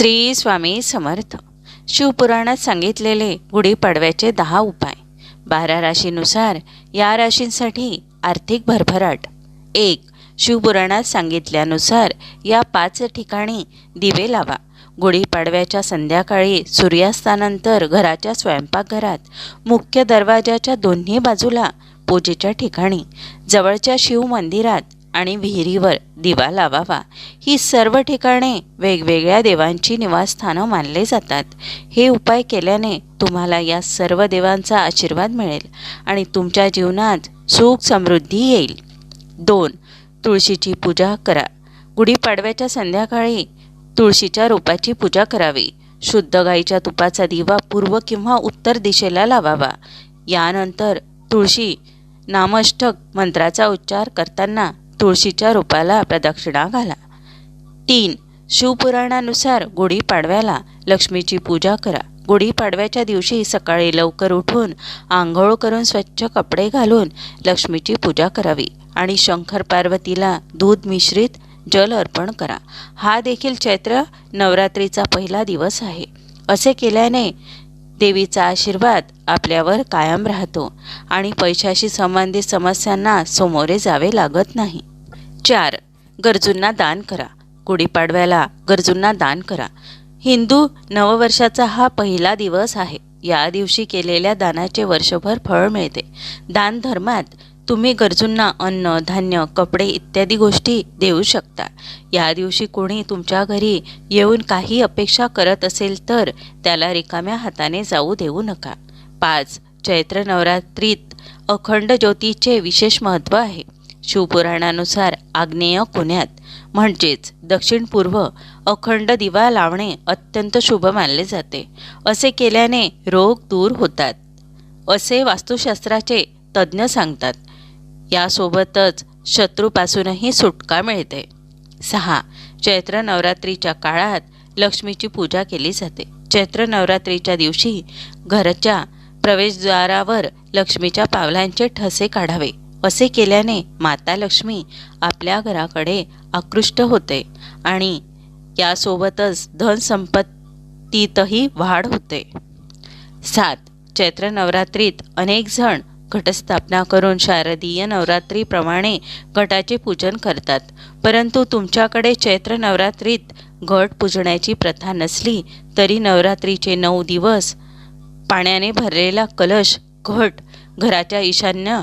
श्री स्वामी समर्थ. शिवपुराणात सांगितलेले गुढीपाडव्याचे दहा उपाय. बारा राशीनुसार या राशींसाठी आर्थिक भरभराट. एक शिवपुराणात सांगितल्यानुसार या पाच ठिकाणी दिवे लावा. गुढीपाडव्याच्या संध्याकाळी सूर्यास्तानंतर घराच्या स्वयंपाकघरात मुख्य दरवाजाच्या दोन्ही बाजूला पूजेच्या ठिकाणी जवळच्या शिव मंदिरात आणि विहिरीवर दिवा लावावा. ही सर्व ठिकाणे वेगवेगळ्या देवांची निवासस्थानं मानले जातात. हे उपाय केल्याने तुम्हाला या सर्व देवांचा आशीर्वाद मिळेल आणि तुमच्या जीवनात सुख समृद्धी येईल. दोन तुळशीची पूजा करा. गुढीपाडव्याच्या संध्याकाळी तुळशीच्या रोपाची पूजा करावी. शुद्ध गाईच्या तुपाचा दिवा पूर्व किंवा उत्तर दिशेला लावावा. यानंतर तुळशी नामष्टक मंत्राचा उच्चार करताना तुळशीच्या रोपाला प्रदक्षिणा घाला. तीन शिवपुराणानुसार गुढीपाडव्याला लक्ष्मीची पूजा करा. गुढीपाडव्याच्या दिवशी सकाळी लवकर उठून आंघोळ करून स्वच्छ कपडे घालून लक्ष्मीची पूजा करावी आणि शंकर पार्वतीला दूध मिश्रित जल अर्पण करा. हा देखील चैत्र नवरात्रीचा पहिला दिवस आहे. असे केल्याने देवीचा आशीर्वाद आपल्यावर कायम राहतो आणि पैशाशी संबंधित समस्यांना सामोरे जावे लागत नाही. चार. गरजूंना दान करा. गुढीपाडव्याला गरजूंना दान करा. हिंदू नववर्षाचा हा पहिला दिवस आहे. या दिवशी केलेल्या दानाचे वर्षभर फळ मिळते. दान धर्मात तुम्ही गरजूंना अन्न धान्य कपडे इत्यादी गोष्टी देऊ शकता. या दिवशी कोणी तुमच्या घरी येऊन काही अपेक्षा करत असेल तर त्याला रिकाम्या हाताने जाऊ देऊ नका. पाच. चैत्र नवरात्रीत अखंड ज्योतीचे विशेष महत्त्व आहे. शिवपुराणानुसार आग्नेय कोण्यात म्हणजेच दक्षिण पूर्व अखंड दिवा लावणे अत्यंत शुभ मानले जाते. असे केल्याने रोग दूर होतात. असे वास्तुशास्त्राचे तज्ज्ञ सांगतात. यासोबतच शत्रूपासूनही सुटका मिळते. सहा. चैत्र नवरात्रीच्या काळात लक्ष्मीची पूजा केली जाते. चैत्र नवरात्रीच्या दिवशी घरच्या प्रवेशद्वारावर लक्ष्मीच्या पावलांचे ठसे काढावे. असे केल्याने माता लक्ष्मी आपल्या घराकडे आकृष्ट होते आणि यासोबतच धनसंपत्तीतही वाढ होते. सात. चैत्र नवरात्रीत अनेक जण घटस्थापना करून शारदीय नवरात्रीप्रमाणे घटाचे पूजन करतात. परंतु तुमच्याकडे चैत्र नवरात्रीत घट पूजण्याची प्रथा नसली तरी नवरात्रीचे नऊ दिवस पाण्याने भरलेला कलश घट घराच्या ईशान्य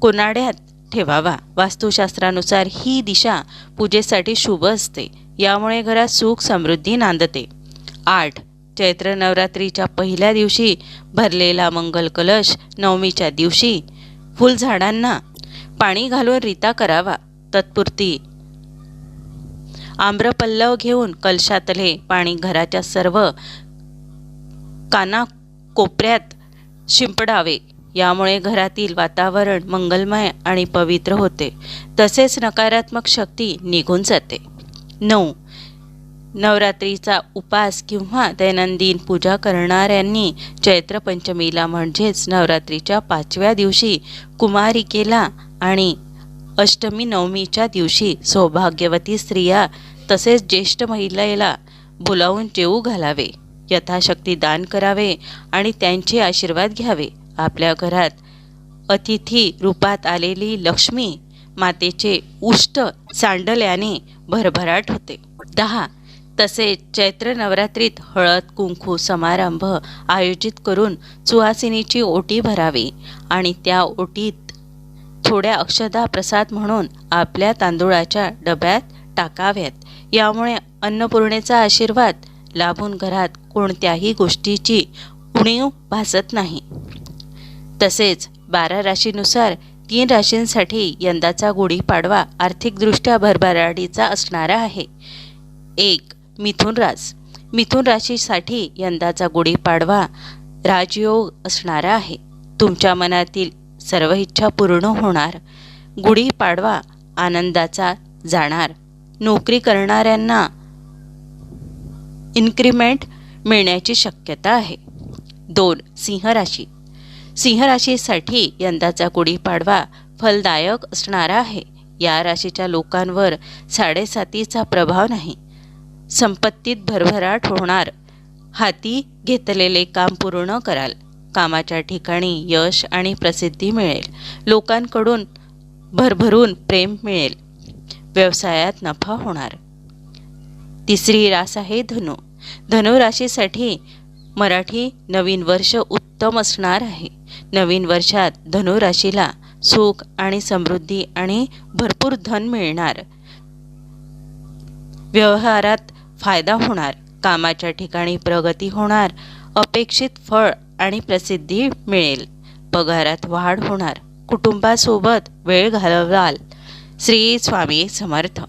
कोनाड्यात ठेवावा. वास्तुशास्त्रानुसार ही दिशा पूजेसाठी शुभ असते. यामुळे घरात सुख समृद्धी नांदते. आठ. चैत्र नवरात्रीच्या पहिल्या दिवशी भरलेला मंगल कलश नवमीच्या दिवशी फुलझाडांना पाणी घालून रीता करावा. तत्पुरती आम्रपल्लव घेऊन कलशातले पाणी घराच्या सर्व काना कोपऱ्यात शिंपडावे. यामुळे घरातील वातावरण मंगलमय आणि पवित्र होते. तसेच नकारात्मक शक्ती निघून जाते. नऊ. नवरात्रीचा उपास किंवा दैनंदिन पूजा करणाऱ्यांनी चैत्र पंचमीला म्हणजेच नवरात्रीच्या पाचव्या दिवशी कुमारिकेला आणि अष्टमी नवमीच्या दिवशी सौभाग्यवती स्त्रिया तसेच ज्येष्ठ महिलेला बोलावून जेवू घालावे यथाशक्ती दान करावे आणि त्यांचे आशीर्वाद घ्यावे. आपल्या घरात अतिथी रूपात आलेली लक्ष्मी मातेचे उष्ट सांडल्याने भरभराट होते. दहा. तसेच चैत्र नवरात्रीत हळद कुंकू समारंभ आयोजित करून सुहासिनीची ओटी भरावी आणि त्या ओटीत थोड्या अक्षदा प्रसाद म्हणून आपल्या तांदूळाच्या डब्यात टाकाव्यात. यामुळे अन्नपूर्णेचा आशीर्वाद लाभून घरात कोणत्याही गोष्टीची उणीव भासत नाही. तसेच बारा राशीनुसार तीन राशींसाठी यंदाचा गुढीपाडवा आर्थिकदृष्ट्या भरभराटीचा असणारा आहे. एक मिथुन रास. मिथुन राशीसाठी यंदाचा गुढीपाडवा राजयोग असणारा आहे. तुमच्या मनातील सर्व इच्छा पूर्ण होणार. गुढीपाडवा आनंदाचा जाणार. नोकरी करणाऱ्यांना इन्क्रिमेंट मिळण्याची शक्यता आहे. दोन सिंह राशी. सिंह राशीसाठी यंदाचा गुढीपाडवा फलदायक असणारा आहे. या राशीच्या लोकांवर साडेसातीचा प्रभाव नाही. संपत्तीत भरभराट होणार. हाती घेतलेले काम पूर्ण कराल. कामाच्या ठिकाणी यश आणि प्रसिद्धी मिळेल. लोकांकडून भरभरून प्रेम मिळेल. व्यवसायात नफा होणार. तिसरी रास आहे धनु. धनुराशीसाठी मराठी नवीन वर्ष उत्तम असणार आहे. नवीन वर्षात धनुराशीला सुख आणि समृद्धी आणि भरपूर धन मिळणार. व्यवहारात फायदा होणार कामाच्या ठिकाणी प्रगती होणार अपेक्षित फळ आणि प्रसिद्धी मिळेल. पगारात वाढ होणार कुटुंबासोबत वेळ घालवाल. श्री स्वामी समर्थ.